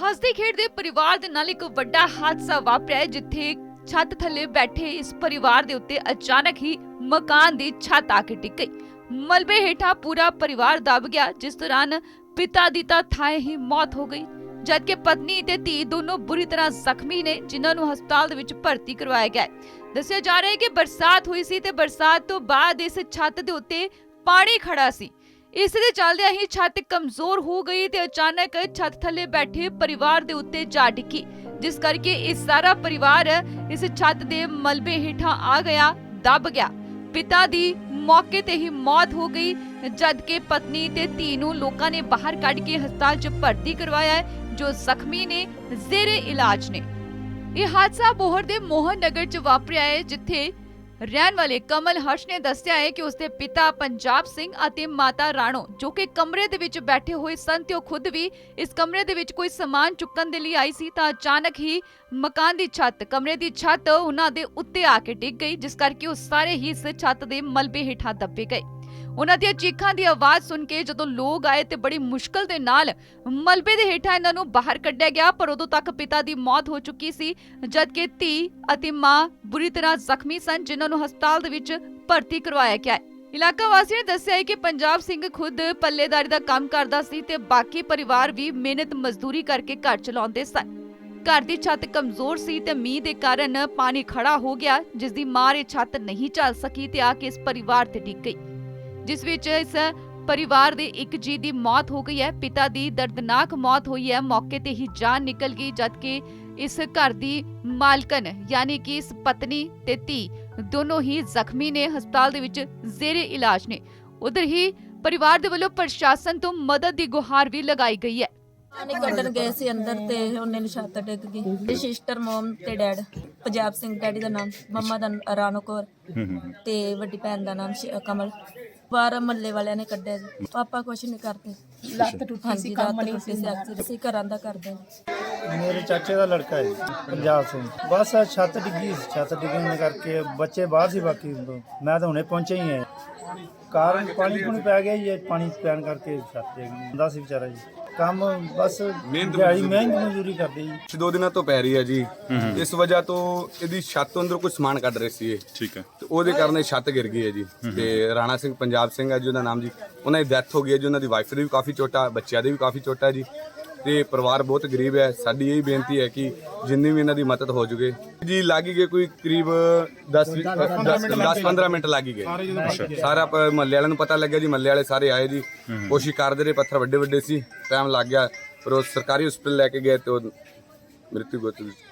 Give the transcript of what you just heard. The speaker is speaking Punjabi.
ਹੱਸਦੇ ਖੇਡਦੇ ਪਰਿਵਾਰ ਦੇ ਨਾਲ ਇੱਕ ਵੱਡਾ ਹਾਦਸਾ ਵਾਪਰਿਆ ਜਿੱਥੇ ਛੱਤ ਥੱਲੇ ਬੈਠੇ ਇਸ ਪਰਿਵਾਰ ਦੇ ਉੱਤੇ ਅਚਾਨਕ ਹੀ ਮਕਾਨ ਦੀ ਛੱਤ ਆ ਕੇ ਡਿੱਗ ਗਈ। ਮਲਬੇ ਹੇਠਾਂ ਪੂਰਾ ਪਰਿਵਾਰ ਦਬ ਗਿਆ, ਜਿਸ ਦੌਰਾਨ ਪਿਤਾ ਦੀ ਤਾਂ ਥਾਏ ਹੀ ਮੌਤ ਹੋ ਗਈ। ਜਦਕਿ ਪਤਨੀ ਤੇ ਧੀ ਦੋਨੋਂ ਬੁਰੀ ਤਰ੍ਹਾਂ ਜ਼ਖਮੀ ਨੇ, ਜਿਨ੍ਹਾਂ ਨੂੰ ਹਸਪਤਾਲ ਦੇ ਵਿੱਚ ਭਰਤੀ ਕਰਵਾਇਆ ਗਿਆ ਦੱਸਿਆ ਜਾ ਰਿਹਾ ਹੈ ਕਿ ਬਰਸਾਤ ਹੋਈ ਸੀ ਤੇ ਬਰਸਾਤ ਤੋਂ ਬਾਅਦ ਇਸ ਛੱਤ ਦੇ ਉੱਤੇ ਪਾਣੀ ਖੜਾ ਸੀ। ਇਸ ਦੇ ਚੱਲਦਿਆਂ ਹੀ ਛੱਤ ਕਮਜ਼ੋਰ ਹੋ ਗਈ ਤੇ ਅਚਾਨਕ ਛੱਤ ਥੱਲੇ ਬੈਠੇ ਪਰਿਵਾਰ ਦੇ ਉੱਤੇ ਜਾ ਡਿੱਗੀ, ਜਿਸ ਕਰਕੇ ਇਹ ਸਾਰਾ ਪਰਿਵਾਰ ਇਸ ਛੱਤ ਦੇ ਮਲਬੇ ਹੇਠਾਂ ਆ ਗਿਆ, ਦਬ ਗਿਆ। ਪਿਤਾ ਦੀ ਮੌਕੇ ਤੇ ਹੀ ਮੌਤ ਹੋ ਗਈ ਜਦ ਜਦਕਿ ਪਤਨੀ ਤੇ ਧੀ ਨੂੰ ਲੋਕਾਂ ਨੇ ਬਾਹਰ ਕੱਢ ਕੇ ਹਸਪਤਾਲ 'ਚ ਭਰਤੀ ਕਰਵਾਇਆ ਜੋ ਜ਼ਖਮੀ ਨੇ, ਜ਼ੇਰੇ ਇਲਾਜ ਨੇ। ਇਹ ਹਾਦਸਾ ਬੋਹਰ ਦੇ ਮੋਹਨ ਨਗਰ 'ਚ ਵਾਪਰਿਆ ਹੈ, ਜਿੱਥੇ ਰਹਿਣ ਵਾਲੇ ਕਮਲ ਹਰਸ਼ ਨੇ ਦੱਸਿਆ ਹੈ ਕਿ ਉਸਦੇ ਪਿਤਾ ਪੰਜਾਬ ਸਿੰਘ ਅਤੇ ਮਾਤਾ ਰਾਣੋ, ਜੋ ਕਿ ਕਮਰੇ ਦੇ ਵਿੱਚ ਬੈਠੇ ਹੋਏ ਸਨ ਤੇ ਉਹ ਖੁਦ ਵੀ ਇਸ ਕਮਰੇ ਦੇ ਵਿੱਚ ਕੋਈ ਸਮਾਨ ਚੁੱਕਣ ਦੇ ਲਈ ਆਈ ਸੀ, ਤਾਂ ਅਚਾਨਕ ਹੀ ਮਕਾਨ ਦੀ ਛੱਤ, ਕਮਰੇ ਦੀ ਛੱਤ ਉਹਨਾਂ ਦੇ ਉੱਤੇ ਆ ਕੇ ਡਿੱਗ ਗਈ, ਜਿਸ ਕਰਕੇ ਉਹ ਸਾਰੇ ਹੀ ਇਸ ਛੱਤ ਦੇ ਮਲਬੇ ਹੇਠਾਂ ਦੱਬੇ ਗਏ। ਉਹਨਾਂ ਦੀਆਂ ਚੀਖਾਂ ਦੀ ਆਵਾਜ਼ ਸੁਣ ਕੇ ਜਦੋਂ ਲੋਕ ਆਏ ਤੇ ਬੜੀ ਮੁਸ਼ਕਲ ਦੇ ਨਾਲ ਮਲਬੇ ਦੇ ਹੇਠਾਂ ਇਹਨਾਂ ਨੂੰ ਬਾਹਰ ਕੱਢਿਆ ਗਿਆ, ਪਰ ਉਦੋਂ ਤੱਕ ਪਿਤਾ ਦੀ ਮੌਤ ਹੋ ਚੁੱਕੀ ਸੀ, ਜਦਕਿ ਧੀ ਅਤੇ ਮਾਂ ਬੁਰੀ ਤਰ੍ਹਾਂ ਜ਼ਖਮੀ ਸਨ, ਜਿਨ੍ਹਾਂ ਨੂੰ ਹਸਪਤਾਲ ਦੇ ਵਿੱਚ ਭਰਤੀ ਕਰਵਾਇਆ ਗਿਆ। ਇਲਾਕਾ ਵਾਸੀਆਂ ਨੇ ਦੱਸਿਆ ਕਿ ਪੰਜਾਬ ਸਿੰਘ ਖੁਦ ਪੱਲੇਦਾਰੀ ਦਾ ਕੰਮ ਕਰਦਾ ਸੀ ਤੇ ਬਾਕੀ ਪਰਿਵਾਰ ਵੀ ਮਿਹਨਤ ਮਜ਼ਦੂਰੀ ਕਰਕੇ ਘਰ ਚਲਾਉਂਦੇ ਸਨ। ਘਰ ਦੀ ਛੱਤ ਕਮਜ਼ੋਰ ਸੀ ਤੇ ਮੀਂਹ ਦੇ ਕਾਰਨ ਪਾਣੀ ਖੜਾ ਹੋ ਗਿਆ, ਜਿਸ ਦੀ ਮਾਰ ਇਹ ਛੱਤ ਨਹੀਂ ਚੱਲ ਸਕੀ ਤੇ ਆ ਕੇ ਇਸ ਪਰਿਵਾਰ ਤੇ ਡਿੱਗ ਗਈ। ਜਿਸ ਵਿੱਚ ਇਸ ਪਰਿਵਾਰ ਦੇ ਇੱਕ ਜੀ ਦੀ ਮੌਤ ਹੋ ਗਈ ਹੈ, ਪਿਤਾ ਦੀ ਦਰਦਨਾਕ ਮੌਤ ਹੋਈ ਹੈ, ਮੌਕੇ ਤੇ ਹੀ ਜਾਨ ਨਿਕਲ ਗਈ, ਜਦਕਿ ਇਸ ਘਰ ਦੀ ਮਾਲਕਨ ਯਾਨੀ ਕਿ ਇਸ ਪਤਨੀ ਤੇ ਧੀ ਦੋਨੋਂ ਹੀ ਜ਼ਖਮੀ ਨੇ, ਹਸਪਤਾਲ ਦੇ ਵਿੱਚ ਜ਼ੇਰੇ ਇਲਾਜ ਨੇ। ਉਧਰ ਹੀ ਪਰਿਵਾਰ ਦੇ ਵੱਲੋਂ ਪ੍ਰਸ਼ਾਸਨ ਤੋਂ ਮਦਦ ਦੀ ਗੁਹਾਰ ਵੀ ਲਗਾਈ ਗਈ ਹੈ। ਪਾਣੀ ਕੱਢਣ ਗਏ ਸੀ ਅੰਦਰ ਤੇ ਉਹਨੇ ਨੂੰ ਛੱਤ ਡਿੱਗ ਗਈ। ਤੇ ਸਿਸਟਰ ਮਮ ਤੇ ਡੈਡ ਪੰਜਾਬ ਸਿੰਘ ਡੈਡੀ ਦਾ ਨਾਮ ਮੰਮਾ ਦਾ ਨਾਂ ਰਾਣੋ ਕੌਰ ਤੇ ਵੱਡੀ ਭੈਣ ਦਾ ਨਾਮ ਸ਼ਿ- ਕਮਲ। ਬਾਹਰ ਮੱਲੇ ਵਾਲਿਆਂ ਨੇ ਕੱਢਿਆ ਜੀ। ਪਾਪਾ ਕੁਛ ਨਹੀਂ ਕਰਦੇ। ਲੱਤ ਟੁੱਟੀ ਸੀ ਕੰਮ ਨਹੀਂ ਸੀ। ਅਸੀਂ ਘਰਾਂ ਦਾ ਕਰਦੇ ਹਾਂ। ਮੇਰੇ ਚਾਚੇ ਦਾ ਲੜਕਾ ਹੈ ਪੰਜਾਬ ਸਿੰਘ। ਬਸ ਆਹ ਛੱਤ ਡਿੱਗੀ ਛੱਤ ਡਿੱਗਣ ਕਰਕੇ ਬੱਚੇ ਬਾਹਰ ਸੀ ਬਾਕੀ। ਮੈਂ ਤਾਂ ਹੁਣੇ ਪਹੁੰਚਿਆ ਹੀ ਹੈ। ਕਾਰਨ ਪਾਣੀ ਪੂਣੀ ਪੈ ਗਿਆ ਜੀ ਇਹ ਪਾਣੀ ਪੈਣ ਕਰਕੇ ਛੱਤ ਡਿੱਗ ਗਈ। ਹੁੰਦਾ ਸੀ ਵਿਚਾਰਾ ਜੀ। ਕੰਮ ਬਸ ਦਿਹਾੜੀ ਮਿਹਨਤ ਮਜ਼ਦੂਰੀ ਕਰਦੇ ਜੀ। ਪਿਛਲੇ ਦੋ ਦਿਨਾਂ ਤੋਂ ਪੈ ਰਹੀ ਹੈ ਜੀ। ਇਸ ਵਜ੍ਹਾ ਤੋਂ ਇਹਦੀ ਛੱਤ ਤੋਂ ਅੰਦਰ ਕੁਝ ਸਮਾਨ ਕੱਢ ਰਹੇ ਸੀ ਇਹ ਠੀਕ ਹੈ। ਤੇ ਉਹਦੇ ਕਾਰਨ ਇਹ ਛੱਤ ਗਿਰ ਗਈ ਹੈ ਜੀ। ਤੇ ਰਾਣਾ ਸਿੰਘ ਪੰਜਾਬ ਸਿੰਘ ਹੈ ਜੀ ਉਹਦਾ ਨਾਮ ਜੀ ਉਹਨਾਂ ਦੀ ਡੈਥ ਹੋ ਗਈ ਹੈ ਜੀ ਉਹਨਾਂ ਦੀ ਵਾਈਫ ਦੀ ਵੀ ਕਾਫੀ ਚੋਟਾ ਬੱਚਿਆਂ ਦੀ ਵੀ ਕਾਫੀ ਚੋਟਾ ਜੀ। ਤੇ ਪਰਿਵਾਰ ਬਹੁਤ ਗਰੀਬ ਹੈ। ਸਾਡੀ ਇਹ ਬੇਨਤੀ ਹੈ ਕਿ ਜਿੰਨੀ ਵੀ ਇਹਨਾਂ ਦੀ ਮਦਦ ਹੋ ਜੂਗੇ। ਜੀ ਲੱਗੀ ਗਏ ਕੋਈ ਕਰੀਬ 10 10 15 ਮਿੰਟ ਲੱਗੀ ਗਏ। ਸਾਰਾ ਮਹੱਲੇ ਵਾਲਿਆਂ ਨੂੰ ਪਤਾ ਲੱਗਿਆ ਜੀ ਮਹੱਲੇ ਵਾਲੇ ਸਾਰੇ ਆਏ ਜੀ। ਕੋਸ਼ਿਸ਼ ਕਰਦੇ ਰਹੇ ਪੱਥਰ ਵੱਡੇ ਵੱਡੇ ਸੀ। ਟਾਈਮ ਲੱਗ ਗਿਆ। ਪਰ ਉਹ ਸਰਕਾਰੀ ਹਸਪਤਾਲ ਲੈ ਕੇ ਗਏ ਤੇ ਉਹ ਮ੍ਰਿਤੂ ਗੋਤ